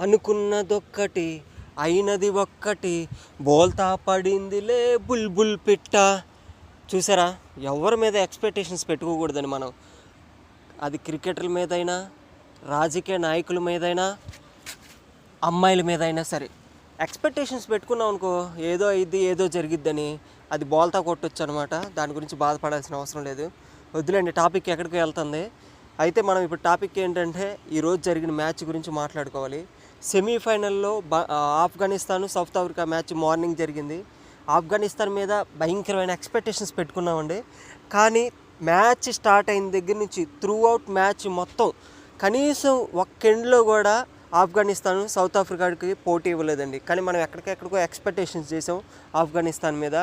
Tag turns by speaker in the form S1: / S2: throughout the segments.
S1: అనుకున్నదొక్కటి అయినది ఒక్కటి. బోల్తా పడిందిలే బుల్బుల్ పిట్ట. చూసారా? ఎవరి మీద ఎక్స్పెక్టేషన్స్ పెట్టుకోకూడదని మనం. అది క్రికెటర్ల మీదైనా రాజకీయ నాయకుల మీదైనా అమ్మాయిల మీద అయినా సరే. ఎక్స్పెక్టేషన్స్ పెట్టుకున్నాం అనుకో ఏదో అయింది ఏదో జరిగిద్దని అది బోల్తా కొట్టొచ్చు అనమాట దాని గురించి బాధపడాల్సిన అవసరం లేదు. వద్దులేండి టాపిక్ ఎక్కడికి వెళ్తుంది. అయితే మనం ఇప్పుడు టాపిక్ ఏంటంటే ఈరోజు జరిగిన మ్యాచ్ గురించి మాట్లాడుకోవాలి. సెమీఫైనల్లో బ Afghanistan South Africa match morning జరిగింది. ఆఫ్ఘనిస్తాన్ మీద భయంకరమైన ఎక్స్పెక్టేషన్స్ పెట్టుకున్నామండి. కానీ మ్యాచ్ స్టార్ట్ అయిన దగ్గర నుంచి త్రూ అవుట్ మ్యాచ్ మొత్తం కనీసం ఒక్క ఎండ్లో కూడా ఆఫ్ఘనిస్తాన్ సౌత్ ఆఫ్రికాకి పోటీ ఇవ్వలేదండి. కానీ మనం ఎక్కడికెక్కడికో ఎక్స్పెక్టేషన్స్ చేసాం ఆఫ్ఘనిస్తాన్ మీద.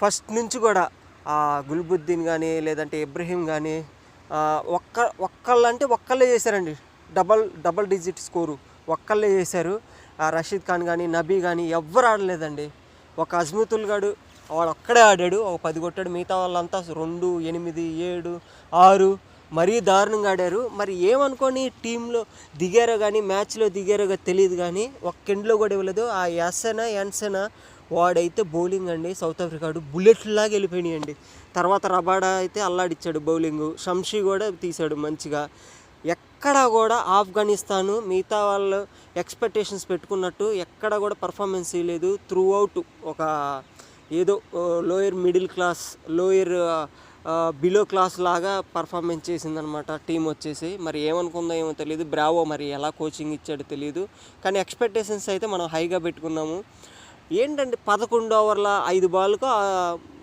S1: ఫస్ట్ నుంచి కూడా గుల్బుద్దీన్ కానీ లేదంటే ఇబ్రహీం కానీ ఒక్క ఒక్కళ్ళంటే ఒక్కళ్ళే చేశారండి. Double double digit score. ఒక్కళ్ళే చేశారు. రషీద్ ఖాన్ కానీ నబీ కానీ ఎవ్వరు ఆడలేదండి. ఒక అజ్మతుల్ గాడు వాడు ఒక్కడే ఆడాడు. ఒక పది కొట్టాడు. మిగతా వాళ్ళంతా రెండు ఎనిమిది ఏడు ఆరు మరీ దారుణంగా ఆడారు. మరి ఏమనుకొని టీంలో దిగారో కానీ మ్యాచ్లో దిగారో తెలియదు కానీ ఒక్క ఎండ్లో కూడా ఇవ్వలేదు. ఆ ఎస్ఎనా ఎన్సెనా వాడైతే బౌలింగ్ అండి సౌత్ ఆఫ్రికాడు బుల్లెట్లాగా వెళ్ళిపోయినాయండి. తర్వాత రబాడా అయితే అల్లాడిచ్చాడు బౌలింగ్. షంషీ కూడా తీశాడు మంచిగా. ఎక్కడ కూడా ఆఫ్ఘనిస్తాను మిగతా వాళ్ళు ఎక్స్పెక్టేషన్స్ పెట్టుకున్నట్టు ఎక్కడ కూడా పర్ఫార్మెన్స్ ఇవ్వలేదు త్రూ అవుట్ ఒక ఏదో lower middle class lower below class లాగా పర్ఫార్మెన్స్ చేసిందనమాట టీం వచ్చేసి. మరి ఏమనుకుందో ఏమో తెలియదు బ్రావో మరి ఎలా కోచింగ్ ఇచ్చాడో తెలియదు కానీ ఎక్స్పెక్టేషన్స్ అయితే మనం హైగా పెట్టుకున్నాము. ఏంటంటే పదకొండు ఓవర్ల ఐదు బాల్కో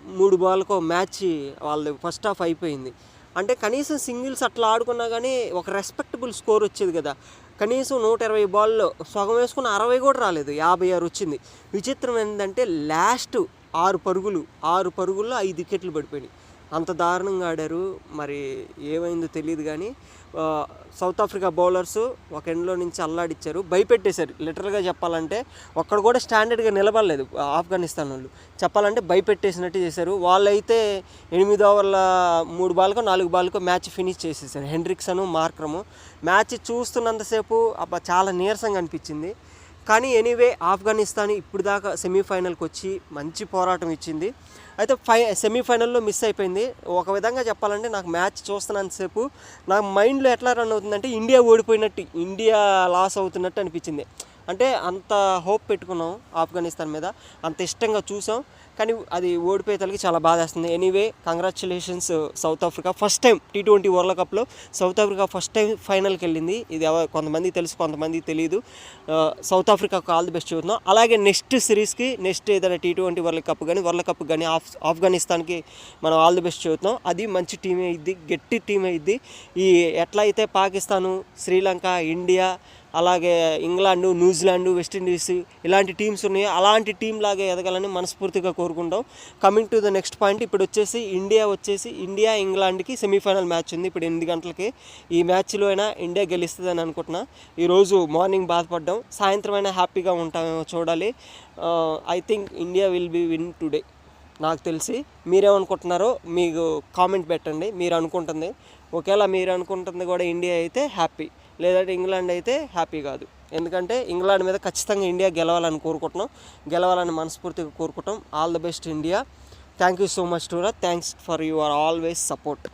S1: మూడు బాల్కో మ్యాచ్ వాళ్ళది ఫస్ట్ హాఫ్ అయిపోయింది. అంటే కనీసం సింగిల్స్ అట్లా ఆడుకున్నా కానీ ఒక రెస్పెక్టబుల్ స్కోర్ వచ్చేది కదా. కనీసం నూట ఇరవై బాల్లో సగం వేసుకున్న అరవై కూడా రాలేదు యాభై ఆరు వచ్చింది. విచిత్రం ఏంటంటే లాస్ట్ ఆరు పరుగులు ఆరు పరుగుల్లో ఐదు వికెట్లు పడిపోయినాయి. అంత దారుణంగా ఆడారు. మరి ఏమైందో తెలియదు కానీ సౌత్ ఆఫ్రికా బౌలర్స్ ఒక ఎండ్లో నుంచి అల్లాడిచ్చారు. భయపెట్టేశారు. లిటరల్గా చెప్పాలంటే ఒక్కడ కూడా స్టాండర్డ్గా నిలబడలేదు ఆఫ్ఘనిస్తాన్ వాళ్ళు చెప్పాలంటే భయపెట్టేసినట్టు చేశారు. వాళ్ళైతే ఎనిమిది ఓవర్ల మూడు బాల్కో నాలుగు బాల్కో మ్యాచ్ ఫినిష్ చేసేసారు. హెండ్రిక్సను మార్క్రము. మ్యాచ్ చూస్తున్నంతసేపు అబ్బా చాలా నీరసంగా అనిపించింది. కానీ ఎనీవే ఆఫ్ఘనిస్తాన్ ఇప్పుడు దాకా సెమీఫైనల్కి వచ్చి మంచి పోరాటం ఇచ్చింది. అయితే ఫై సెమీఫైనల్లో మిస్ అయిపోయింది. ఒక విధంగా చెప్పాలంటే నాకు మ్యాచ్ చూస్తున్నంతసేపు నా మైండ్లో ఎట్లా రన్ అవుతుందంటే ఇండియా ఓడిపోయినట్టు ఇండియా లాస్ అవుతున్నట్టు అనిపించింది. అంటే అంత హోప్ పెట్టుకున్నాం ఆఫ్ఘనిస్తాన్ మీద. అంత ఇష్టంగా చూసాం. కానీ అది ఓడిపోయేతలకి చాలా బాధేస్తుంది. Anyway congratulations South Africa first time T twenty world కప్లో సౌత్ ఆఫ్రికా ఫస్ట్ టైం ఫైనల్కి వెళ్ళింది. ఇది కొంతమంది తెలుసు కొంతమంది తెలియదు సౌత్ ఆఫ్రికాకు ఆల్ ది బెస్ట్ చెబుతున్నాం అలాగే నెక్స్ట్ సిరీస్కి నెక్స్ట్ ఏదైనా టీ ట్వంటీ వరల్డ్ కప్ కానీ వరల్డ్ కప్ కానీ ఆఫ్ ఆఫ్ఘనిస్తాన్కి మనం ఆల్ ది బెస్ట్ చెబుతున్నాం అది మంచి టీమే అయ్యిద్ది గట్టి టీం అయ్యిద్ది. ఈ ఎట్లా అయితే పాకిస్తాను శ్రీలంక ఇండియా అలాగే England New Zealand West Indies ఇలాంటి టీమ్స్ ఉన్నాయి. అలాంటి టీం లాగా ఎదగాలని మనస్ఫూర్తిగా కోరుకుంటాం. Coming to the next point ఇప్పుడు వచ్చేసి ఇండియా వచ్చేసి ఇండియా ఇంగ్లాండ్కి సెమీఫైనల్ మ్యాచ్ ఉంది. ఇప్పుడు ఎనిమిది గంటలకి ఈ మ్యాచ్లో అయినా ఇండియా గెలుస్తుందని అనుకుంటున్నా. ఈరోజు మార్నింగ్ బాధపడ్డాం. సాయంత్రం అయినా హ్యాపీగా ఉంటామేమో చూడాలి. I think India will be win today నాకు తెలిసి మీరేమనుకుంటున్నారో మీకు కామెంట్ పెట్టండి. మీరు అనుకుంటుంది. ఒకవేళ మీరు అనుకుంటుంది కూడా ఇండియా అయితే హ్యాపీ లేదంటే ఇంగ్లాండ్ అయితే హ్యాపీ కాదు. ఎందుకంటే ఇంగ్లాండ్ మీద ఖచ్చితంగా ఇండియా గెలవాలని కోరుకుంటున్నాం. గెలవాలని మనస్ఫూర్తిగా కోరుకుంటాం all the best India. Thank you so much టూరా thanks for your always support.